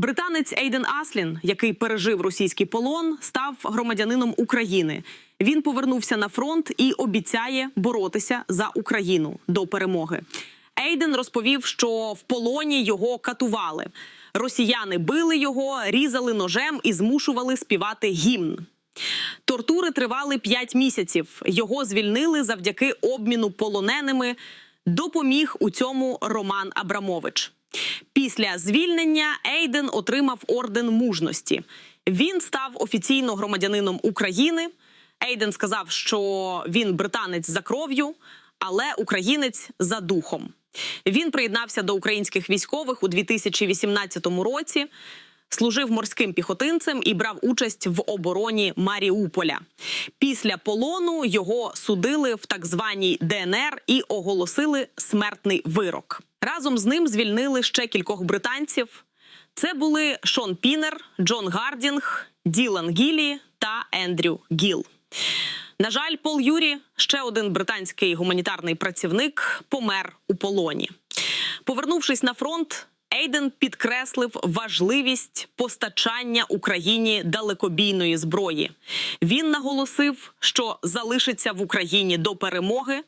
Британець Ейден Аслін, який пережив російський полон, став громадянином України. Він повернувся на фронт і обіцяє боротися за Україну до перемоги. Ейден розповів, що в полоні його катували. Росіяни били його, різали ножем і змушували співати гімн. Тортури тривали 5 місяців. Його звільнили завдяки обміну полоненими. Допоміг у цьому Роман Абрамович. Після звільнення Ейден отримав орден мужності. Він став офіційно громадянином України. Ейден сказав, що він британець за кров'ю, але українець за духом. Він приєднався до українських військових у 2018 році. Служив морським піхотинцем і брав участь в обороні Маріуполя. Після полону його судили в так званій ДНР і оголосили смертний вирок. Разом з ним звільнили ще кількох британців. Це були Шон Пінер, Джон Гардінг, Ділан Гілі та Ендрю Гіл. На жаль, Пол Юрі, ще один британський гуманітарний працівник, помер у полоні. Повернувшись на фронт, Ейден підкреслив важливість постачання Україні далекобійної зброї. Він наголосив, що залишиться в Україні до перемоги